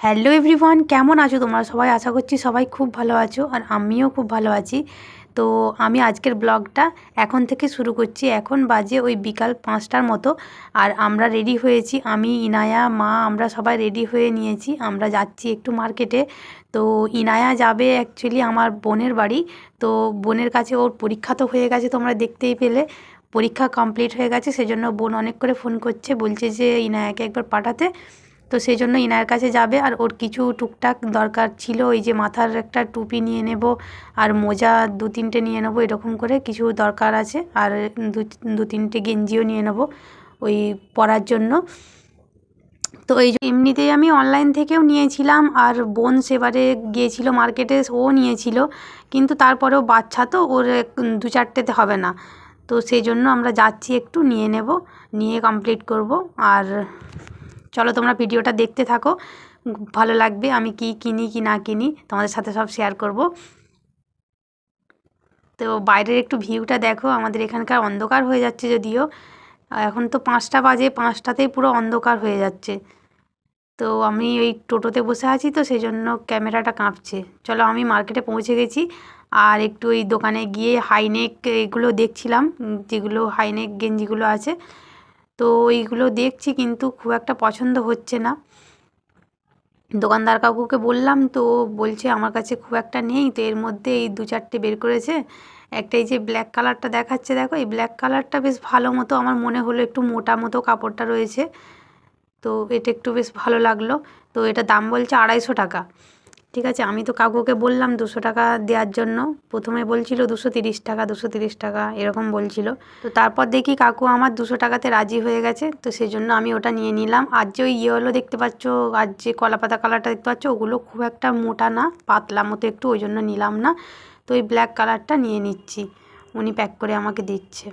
Hello everyone কেমন আছো তোমরা? সবাই আশা করছি সবাই খুব ভালো আছো আর আমিও খুব ভালো আছি। তো আমি আজকের ব্লগটা এখন থেকে শুরু করছি। এখন বাজে ওই বিকাল পাঁচটার মতো আর আমরা রেডি হয়েছি। আমি, ইনায়া, মা, আমরা সবাই রেডি হয়ে নিয়েছি। আমরা যাচ্ছি একটু মার্কেটে তো ইনায়া যাবে অ্যাকচুয়ালি আমার বোনের বাড়ি। তো বোনের কাছে ওর পরীক্ষা তো হয়ে গেছে তোমরা দেখতেই পেলে। পরীক্ষা কমপ্লিট হয়ে গেছে, সেজন্য বোন অনেক করে ফোন করছে। বলছে যে, ইনায়াকে একবার পাঠাতে। তো সেই জন্য ইনার কাছে যাবে। আর ওর কিছু টুকটাক দরকার ছিল, ওই যে মাথার একটা টুপি নিয়ে নেব আর মোজা দু তিনটে নিয়ে নেব এরকম করে কিছু দরকার আছে। আর দু দু তিনটে গেঞ্জিও নিয়ে নেব ওই পরার জন্য। তো এই এমনিতেই আমি অনলাইন থেকেও নিয়েছিলাম আর বোন সেবারে গিয়েছিল মার্কেটে, ও নিয়েছিল। কিন্তু তারপরেও বাচ্চা তো, ওর দু চারটেতে হবে না। তো সেই জন্য আমরা যাচ্ছি একটু, নিয়ে নেব, নিয়ে কমপ্লিট করব। আর চলো তোমরা ভিডিওটা দেখতে থাকো। ভালো লাগবে আমি কি কিনি কি না কিনি, তোমাদের সাথে সব শেয়ার করব। তো বাইরের একটু ভিউটা দেখো, আমাদের এখানকার অন্ধকার হয়ে যাচ্ছে যদিও। এখন তো পাঁচটা বাজে, পাঁচটাতেই পুরো অন্ধকার হয়ে যাচ্ছে। তো আমি ওই টোটোতে বসে আছি তো সেই জন্য ক্যামেরাটা কাঁপছে। চলো আমি মার্কেটে পৌঁছে গেছি আর একটু ওই দোকানে গিয়ে হাইনেক এগুলো দেখছিলাম, যেগুলো হাইনেক গেঞ্জিগুলো আছে। তো এইগুলো দেখছি কিন্তু খুব একটা পছন্দ হচ্ছে না। দোকানদার কাকুকে বললাম, তো বলছে আমার কাছে খুব একটা নেই, তো এর মধ্যে এই দু চারটে বের করেছে। একটা এই যে ব্ল্যাক কালারটা দেখাচ্ছে, দেখো, এই ব্ল্যাক কালারটা বেশ ভালো মতো আমার মনে হলো একটু মোটা মতো কাপড়টা রয়েছে। তো এটা একটু বেশ ভালো লাগল। তো এটা দাম বলছে আড়াইশো টাকা। ঠিক আছে, আমি তো কাকুকে বললাম দুশো টাকা দেওয়ার জন্য। প্রথমে বলছিল দুশো তিরিশ টাকা, দুশো তিরিশ টাকা, এরকম বলছিল। তো তারপর দেখি কাকু আমার দুশো টাকাতে রাজি হয়ে গেছে, তো সেই জন্য আমি ওটা নিয়ে নিলাম। আর যে ওই ইয়েলো দেখতে পাচ্ছ, আর যে কলাপাতা কালারটা দেখতে পাচ্ছ, ওগুলো খুব একটা মোটা না, পাতলা মতো একটু, ওই জন্য নিলাম না। তো ওই ব্ল্যাক কালারটা নিয়ে নিচ্ছি, উনি প্যাক করে আমাকে দিচ্ছে।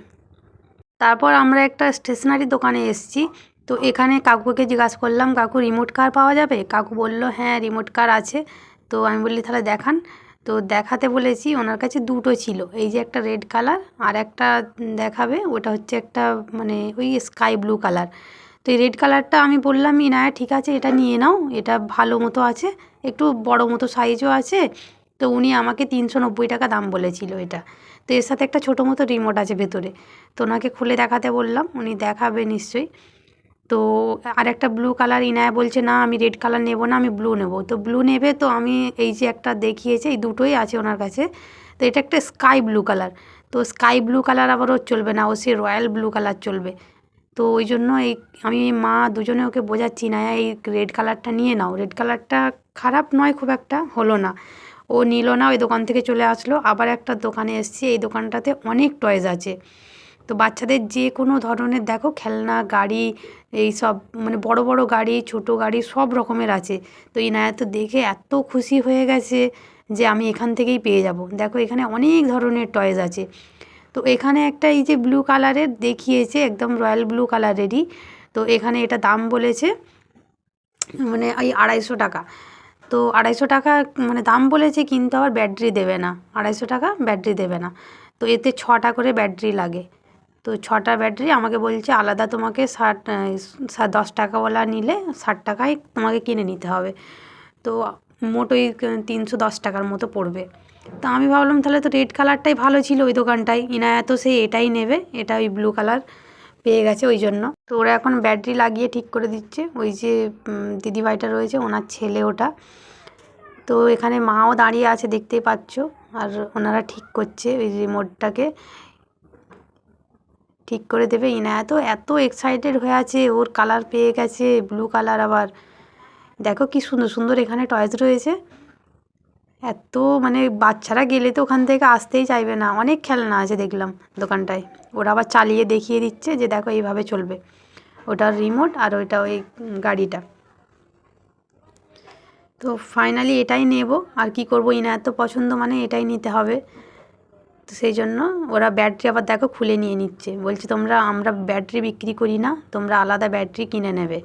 তারপর আমরা একটা স্টেশনারি দোকানে এসেছি, তো এখানে কাকুকে জিজ্ঞাসা করলাম, কাকু, রিমোট কার পাওয়া যাবে? কাকু বলল হ্যাঁ রিমোট কার আছে। তো আমি বললি, তাহলে দেখান। তো দেখাতে বলেছি, ওনার কাছে দুটো ছিল। এই যে একটা রেড কালার আর একটা দেখাবে, ওটা হচ্ছে একটা মানে ওই স্কাই ব্লু কালার তো এই রেড কালারটা আমি বললাম, ইনায়া, ঠিক আছে, এটা নিয়ে নাও। এটা ভালো মতো আছে, একটু বড় মতো সাইজও আছে। তো উনি আমাকে তিনশো নব্বই টাকা দাম বলেছিল এটা। তো এর সাথে একটা ছোটো মতো রিমোট আছে ভেতরে। তো ওনাকে খুলে দেখাতে বললাম, উনি দেখাবে নিশ্চয়ই। তো আর একটা ব্লু কালার ইনায়া বলছে, না, আমি রেড কালার নেব না, আমি ব্লু নেব। তো ব্লু নেবে, তো আমি এই যে একটা দেখিয়েছে, এই দুটোই আছে ওনার কাছে। তো এটা একটা স্কাই ব্লু কালার তো স্কাই ব্লু কালার আবার ওর চলবে না, ও সে রয়্যাল ব্লু কালার চলবে। তো ওই জন্য এই, আমি মা দুজনে ওকে বোঝাচ্ছি না এই রেড কালারটা নিয়ে নাও। রেড কালারটা খারাপ নয়, খুব একটা হলো না। ও নিল না, ওই দোকান থেকে চলে আসলো। আবার একটা দোকানে এসছি, এই দোকানটাতে অনেক টয়েস আছে। তো বাচ্চাদের যে কোনো ধরনের, দেখো খেলনা, গাড়ি, এই সব মানে বড় বড় গাড়ি, ছোট গাড়ি সব রকমের আছে। তো ইনায়া তো দেখে এত খুশি হয়ে গেছে যে আমি এখান থেকেই পেয়ে যাব। দেখো এখানে অনেক ধরনের টয়েস আছে। তো এখানে একটা এই যে ব্লু কালারের দেখিয়েছে, একদম রয়্যাল ব্লু কালারেরই তো এখানে এটা দাম বলেছে মানে এই আড়াইশো টাকা। তো আড়াইশো টাকা মানে দাম বলেছে কিন্তু আবার ব্যাটারি দেবে না। আড়াইশো টাকা ব্যাটারি দেবে না। তো এতে ছটা করে ব্যাটারি লাগে। তো ছটা ব্যাটারি আমাকে বলছে, আলাদা তোমাকে ষাট দশ টাকাওয়ালা নিলে ষাট টাকায় তোমাকে কিনে নিতে হবে। তো মোট ওই তিনশো দশ টাকার মতো পড়বে। তো আমি ভাবলাম, তাহলে তো রেড কালারটাই ভালো ছিল ওই দোকানটায়। ইনায়া তো সেই এটাই নেবে, এটা ওই ব্লু কালার পেয়ে গেছে ওই জন্য। তো ওরা এখন ব্যাটারি লাগিয়ে ঠিক করে দিচ্ছে। ওই যে দিদিভাইটা রয়েছে, ওনার ছেলে ওটা। তো এখানে মাও দাঁড়িয়ে আছে, দেখতেই পাচ্ছ। আর ওনারা ঠিক করছে ওই রিমোটটাকে ঠিক করে দেবে। ইনায়া এত এক্সাইটেড হয়ে আছে, ওর কালার পেয়ে গেছে ব্লু কালার আবার। দেখো কি সুন্দর সুন্দর এখানে টয়েস রয়েছে। এত মানে বাচ্চারা গেলে তো ওখান থেকে আসতেই চাইবে না। অনেক খেলনা আছে দেখলাম দোকানটায়। ওরা আবার চালিয়ে দেখিয়ে দিচ্ছে যে দেখো এইভাবে চলবে। ওটার রিমোট আর ওইটা ওই গাড়িটা। তো ফাইনালি এটাই নেব। আর কি করব? ইনা এত পছন্দ মানে এটাই নিতে হবে। তো সেই জন্য ওরা ব্যাটারি আবার দেখো খুলে নিয়ে নিচ্ছে। বলছে, তোমরা, আমরা ব্যাটারি বিক্রি করি না, তোমরা আলাদা ব্যাটারি কিনে নেবে।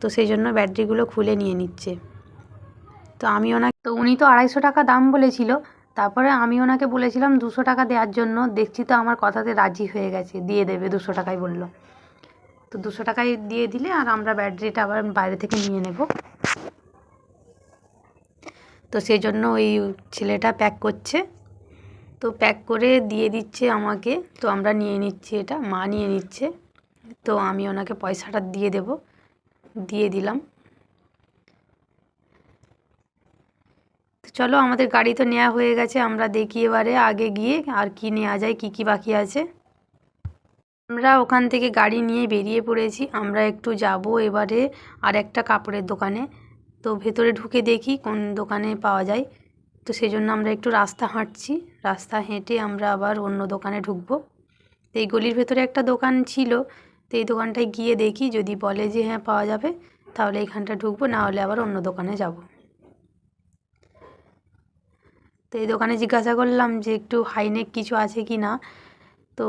তো সেই জন্য ব্যাটারিগুলো খুলে নিয়ে নিচ্ছে। তো আমি ওনাকে, তো উনি তো আড়াইশো টাকা দাম বলেছিল, তারপরে আমি ওনাকে বলেছিলাম দুশো টাকা দেওয়ার জন্য, দেখছি তো আমার কথাতে রাজি হয়ে গেছে, দিয়ে দেবে। দুশো টাকায় বলল। তো দুশো টাকায় দিয়ে দিলে আর আমরা ব্যাটারিটা আবার বাইরে থেকে নিয়ে নেব। তো সেই জন্য ওই ছেলেটা প্যাক করছে। তো প্যাক করে দিয়ে দিচ্ছে আমাকে। তো আমরা নিয়ে নিচ্ছি এটা, মা নিয়ে নিচ্ছে। তো আমি ওনাকে পয়সাটা দিয়ে দেব, দিয়ে দিলাম। তো চলো, আমাদের গাড়ি তো নেওয়া হয়ে গেছে, আমরা দেখি এবারে আগে গিয়ে আর কি নেওয়া যায়, কি কি বাকি আছে। আমরা ওখান থেকে গাড়ি নিয়ে বেরিয়ে পড়েছি, আমরা একটু যাব এবারে আর একটা কাপড়ের দোকানে। তো ভেতরে ঢুকে দেখি কোন দোকানে পাওয়া যায়। তো সেই জন্য আমরা একটু রাস্তা হাঁটছি। রাস্তা হেঁটে আমরা আবার অন্য দোকানে ঢুকবো। তো এই গলির ভেতরে একটা দোকান ছিল। তো এই দোকানটায় গিয়ে দেখি যদি বলে যে হ্যাঁ পাওয়া যাবে, তাহলে এইখানটা ঢুকবো, না হলে আবার অন্য দোকানে যাব। তো এই দোকানে জিজ্ঞাসা করলাম যে একটু হাইনেক কিছু আছে কি না? তো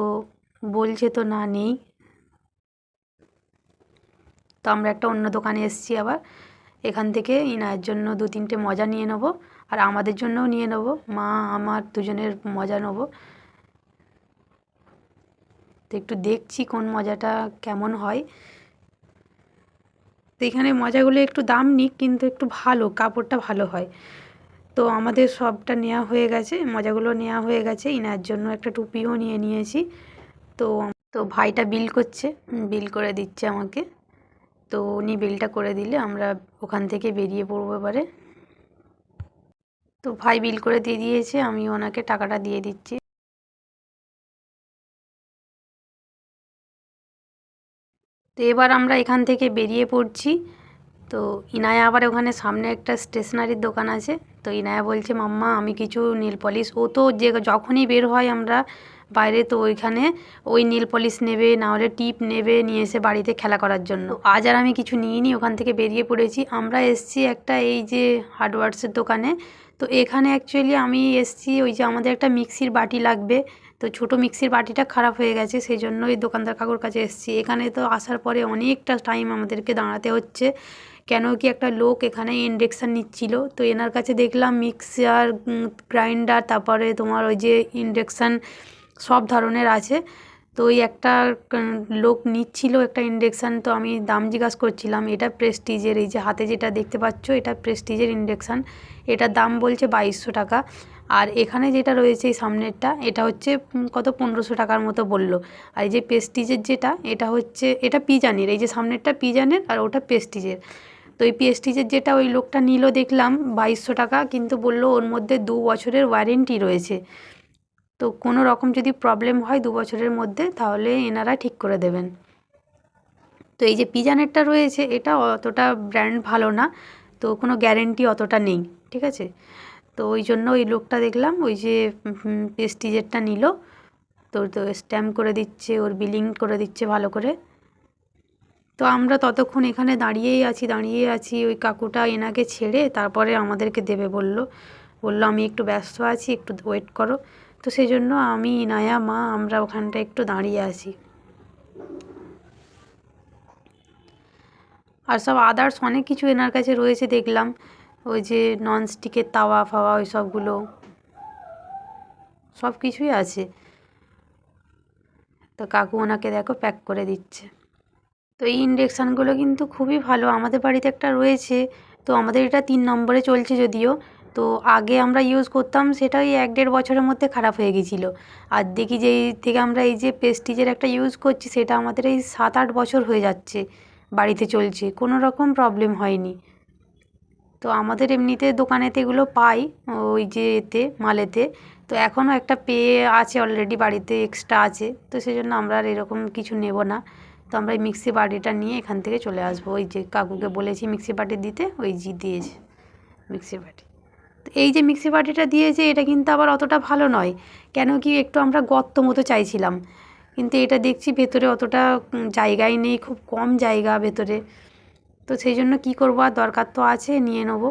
বলছে তো না, নেই। তো আমরা একটা অন্য দোকানে এসেছি আবার। এখান থেকে ইনায়ের জন্য দু তিনটে মজা নিয়ে নেব। আর আমাদের জন্যও নিয়ে নেব। মা আমার দুজনের মজা নেব। তো একটু দেখছি কোন মজাটা কেমন হয়। তো এখানে মজাগুলো একটু দাম নিক, কিন্তু একটু ভালো, কাপড়টা ভালো হয়। তো আমাদের সবটা নেওয়া হয়ে গেছে, মজাগুলো নেওয়া হয়ে গেছে। ইনার জন্য একটা টুপিও নিয়ে নিয়েছি। তো তো ভাইটা বিল করছে, বিল করে দিচ্ছে আমাকে। তো উনি বিলটা করে দিলে আমরা ওখান থেকে বেরিয়ে পড়ব এবারে। তো ভাই বিল করে দিয়ে দিয়েছে, আমি ওনাকে টাকাটা দিয়ে দিচ্ছি। তো এবার আমরা এখান থেকে বেরিয়ে পড়ছি। তো ইনায়া আবার ওখানে সামনে একটা স্টেশনারির দোকান আছে। তো ইনায়া বলছে, মাম্মা, আমি কিছু নীল পলিশ ও তো যে যখনই বের হয় আমরা বাইরে, তো ওইখানে ওই নীল পলিশ নেবে, না হলে টিপ নেবে নিয়ে এসে বাড়িতে খেলা করার জন্য। আজ আর আমি কিছু নিইনি, ওখান থেকে বেরিয়ে পড়েছি। আমরা এসছি একটা এই যে হার্ডওয়ার্সের দোকানে। তো এখানে অ্যাকচুয়ালি আমি এসছি ওই যে আমাদের একটা মিক্সির বাটি লাগবে। তো ছোটো মিক্সির বাটিটা খারাপ হয়ে গেছে সেই জন্য ওই দোকানদার কাকুর কাছে এসেছি। এখানে তো আসার পরে অনেকটা টাইম আমাদেরকে দাঁড়াতে হচ্ছে। কেন কি একটা লোক এখানে ইন্ডেকশান নিচ্ছিল। তো এনার কাছে দেখলাম মিক্সার গ্রাইন্ডার তারপরে তোমার ওই যে ইন্ডেকশান সব ধরনের আছে। তো ওই একটা লোক নিচ্ছিল একটা ইন্ডেকশান তো আমি দাম জিজ্ঞাসা করছিলাম, এটা প্রেস্টিজের এই যে হাতে যেটা দেখতে পাচ্ছ, এটা প্রেস্টিজের ইন্ডেকশান এটার দাম বলছে বাইশশো টাকা। আর এখানে যেটা রয়েছে এই সামনেরটা, এটা হচ্ছে কত, পনেরোশো টাকার মতো বলল। আর এই যে পেস্টিজের যেটা, এটা হচ্ছে, এটা পিজানের, এই যে সামনেরটা পিজানের আর ওটা পেস্টিজের তো এই পেস্টিজের যেটা ওই লোকটা নিল, দেখলাম বাইশশো টাকা, কিন্তু বলল ওর মধ্যে দু বছরের ওয়ারেন্টি রয়েছে। তো কোনো রকম যদি প্রবলেম হয় দু বছরের মধ্যে, তাহলে এনারা ঠিক করে দেবেন। তো এই যে পিজানেরটা রয়েছে, এটা অতটা ব্র্যান্ড ভালো না, তো কোনো গ্যারেন্টি অতটা নেই, ঠিক আছে? তো ওই জন্য ওই লোকটা দেখলাম, ওই যে পেস্টিজেরটা নিল, তো তো স্ট্যাম্প করে দিচ্ছে, ওর বিলিং করে দিচ্ছে ভালো করে। তো আমরা ততক্ষণ এখানে দাঁড়িয়েই আছি দাঁড়িয়ে আছি, ওই কাকুটা এনাকে ছেড়ে তারপরে আমাদেরকে দেবে বলল। বলল, আমি একটু ব্যস্ত আছি, একটু ওয়েট করো। তো সেই জন্য আমি ইনায়া মা, আমরা ওখানটা একটু দাঁড়িয়ে আছি। আর সব আদার্স অনেক কিছু এনার কাছে রয়েছে দেখলাম। ওই যে ননস্টিকের তাওয়া ফাওয়া, ওই সবগুলো। সব কিছুই আছে। তো কাকু ওনাকে দেখো প্যাক করে দিচ্ছে। তো এই ইন্ডেকশানগুলো কিন্তু খুবই ভালো। আমাদের বাড়িতে একটা রয়েছে। তো আমাদের এটা তিন নম্বরে চলছে যদিও। তো আগে আমরা ইউজ করতাম সেটা ওই এক দেড় বছরের মধ্যে খারাপ হয়ে গেছিল। আর দেখি যে এই থেকে আমরা এই যে পেস্টিজের একটা ইউজ করছি সেটা আমাদের এই সাত আট বছর হয়ে যাচ্ছে বাড়িতে চলছে, কোনো রকম প্রবলেম হয়নি। তো আমাদের এমনিতে দোকানেতে এগুলো পাই, ওই যে এতে, মালেতে। তো এখনও একটা পেয়ে আছে অলরেডি বাড়িতে এক্সট্রা আছে। তো সেই জন্য আমরা আর এরকম কিছু নেব না। তো আমরা এই মিক্সি বাটিটা নিয়ে এখান থেকে চলে আসব। ওই যে কাকুকে বলেছি মিক্সি বাটি দিতে, ওই জি দিয়েছে মিক্সি বাটি। এই যে মিক্সি বাটিটা দিয়েছে, এটা কিন্তু আবার অতটা ভালো নয়। কেন কি একটু আমরা গর্ত মতো চাইছিলাম। কিন্তু এটা দেখছি ভেতরে অতটা জায়গায় নেই, খুব কম জায়গা ভেতরে। তো সেই জন্য কী করব, আর দরকার তো আছে, নিয়ে নেব।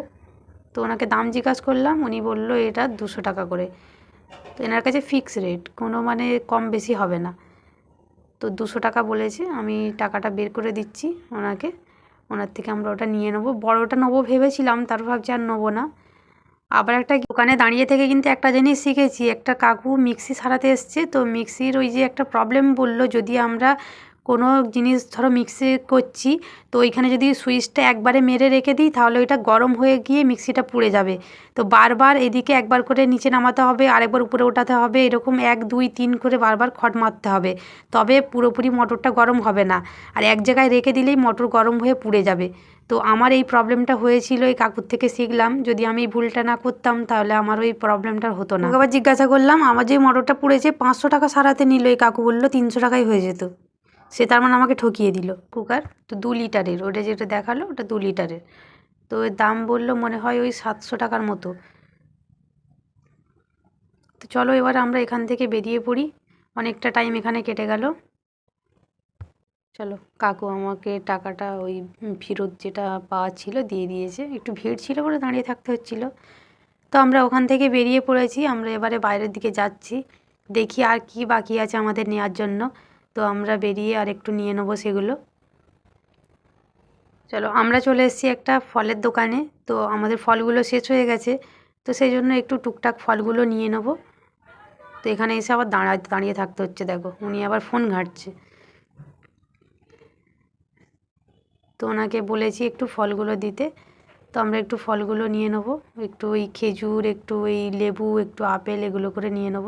তো ওনাকে দাম জিজ্ঞাসা করলাম, উনি বলল, এটা দুশো টাকা করে। তো এনার কাছে ফিক্স রেট কোনো মানে কম বেশি হবে না। তো দুশো টাকা বলেছে, আমি টাকাটা বের করে দিচ্ছি ওনাকে। ওনার থেকে আমরা ওটা নিয়ে নেব। বড়োটা নেব ভেবেছিলাম, তারপর ভাবছি আর নেব না। আবার একটা দোকানে দাঁড়িয়ে থেকে কিন্তু একটা জিনিস শিখেছি, একটা কাকু মিক্সি সারাতে এসছে, তো মিক্সির ওই যে একটা প্রবলেম বলল, যদি আমরা কোনো জিনিস ধরো মিক্সি করছি, তো ওইখানে যদি সুইচটা একবারে মেরে রেখে দিই, তাহলে ওইটা গরম হয়ে গিয়ে মিক্সিটা পুড়ে যাবে। তো বারবার এদিকে একবার করে নিচে নামাতে হবে, আরেকবার উপরে ওঠাতে হবে, এরকম এক, দুই, তিন করে বারবার খট মারতে হবে। তবে পুরোপুরি মটরটা গরম হবে না। আর এক জায়গায় রেখে দিলেই মটর গরম হয়ে পুড়ে যাবে। তো আমার এই প্রবলেমটা হয়েছিল, এই কাকুর থেকে শিখলাম। যদি আমি এই ভুলটা না করতাম, তাহলে আমার ওই প্রবলেমটা হতো না। আবার জিজ্ঞাসা করলাম, আমার যে মোটরটা পুড়েছে, পাঁচশো টাকা সারাতে নিল, এই কাকু বলল, তিনশো টাকায় হয়ে যেত। সে তার মানে আমাকে ঠকিয়ে দিল। কুকার, তো দু লিটারের, ওটা যেটা দেখাল ওটা দু লিটারের। তো এর দাম বলল মনে হয় ওই সাতশো টাকার মতো। তো চলো এবার আমরা এখান থেকে বেরিয়ে পড়ি। অনেকটা টাইম এখানে কেটে গেল। চলো, কাকু আমাকে টাকাটা ওই ফেরত যেটা পাওয়া ছিল দিয়ে দিয়েছে। একটু ভিড় ছিল বলে দাঁড়িয়ে থাকতে হচ্ছিল। তো আমরা ওখান থেকে বেরিয়ে পড়েছি। আমরা এবারে বাইরের দিকে যাচ্ছি। দেখি আর কি বাকি আছে আমাদের নেওয়ার জন্য। তো আমরা বেরিয়ে আর একটু নিয়ে নেব সেগুলো। চলো, আমরা চলে এসেছি একটা ফলের দোকানে। তো আমাদের ফলগুলো শেষ হয়ে গেছে। তো সেই জন্য একটু টুকটাক ফলগুলো নিয়ে নেব। তো এখানে এসে আবার দাঁড়া, দাঁড়িয়ে থাকতে হচ্ছে, দেখো। উনি আবার ফোন ঘাঁটছে। তো ওনাকে বলেছি একটু ফলগুলো দিতে। তো আমরা একটু ফলগুলো নিয়ে নেব। একটু ওই খেজুর, একটু ওই লেবু, একটু আপেল, এগুলো করে নিয়ে নেব।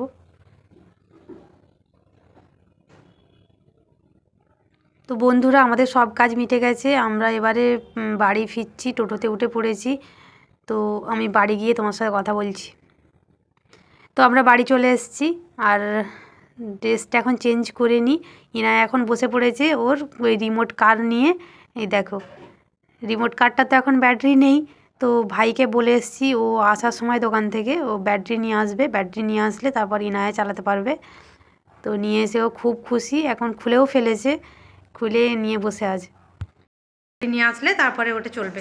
তো বন্ধুরা, আমাদের সব কাজ মিটে গেছে। আমরা এবারে বাড়ি ফিরছি, টোটোতে উঠে পড়েছি। তো আমি বাড়ি গিয়ে তোমার সাথে কথা বলছি। তো আমরা বাড়ি চলে এসেছি, আর ড্রেসটা এখন চেঞ্জ করে নিই। ইনায়া এখন বসে পড়েছে ওর ওই রিমোট কার নিয়ে। এই দেখো রিমোট কারটা তো এখন ব্যাটারি নেই। তো ভাইকে বলে এসেছি, ও আসার সময় দোকান থেকে, ও ব্যাটারি নিয়ে আসবে। ব্যাটারি নিয়ে আসলে তারপর ইনায়া চালাতে পারবে। তো নিয়ে এসে ও খুব খুশি, এখন খুলেও ফেলেছে। খুলে নিয়ে বসে আছে নিয়ে আসলে তারপরে ওটা চলবে।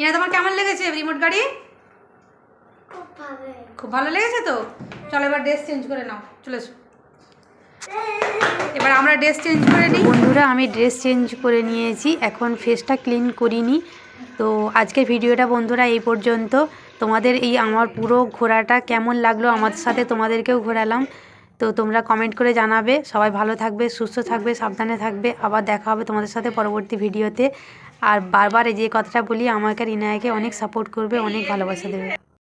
ইনা তোমার কেমন লেগেছে রিমোট গাড়ি? খুব ভালো খুব ভালো লেগেছে তো? চলো এবার ড্রেস চেঞ্জ করে নাও। চলে এসো। এবার আমরা ড্রেস চেঞ্জ করে নিই। বন্ধুরা আমি ড্রেস চেঞ্জ করে নিয়েছি। এখন ফেসটা ক্লিন করিনি। তো আজকের ভিডিওটা বন্ধুরা এই পর্যন্ত। তোমাদের এই আমার পুরো ঘোরাটা কেমন লাগল আমার সাথে তোমাদেরকেও ঘোরালাম। তো তোমরা কমেন্ট করে জানাবে। সবাই ভালো থাকবে, সুস্থ থাকবে, সাবধানে থাকবে। আবার দেখা হবে তোমাদের সাথে পরবর্তী ভিডিওতে। আর বারবার এই যে কথাটা বলি, আমাকে আর ইনায়াকে অনেক সাপোর্ট করবে, অনেক ভালোবাসা দেবে।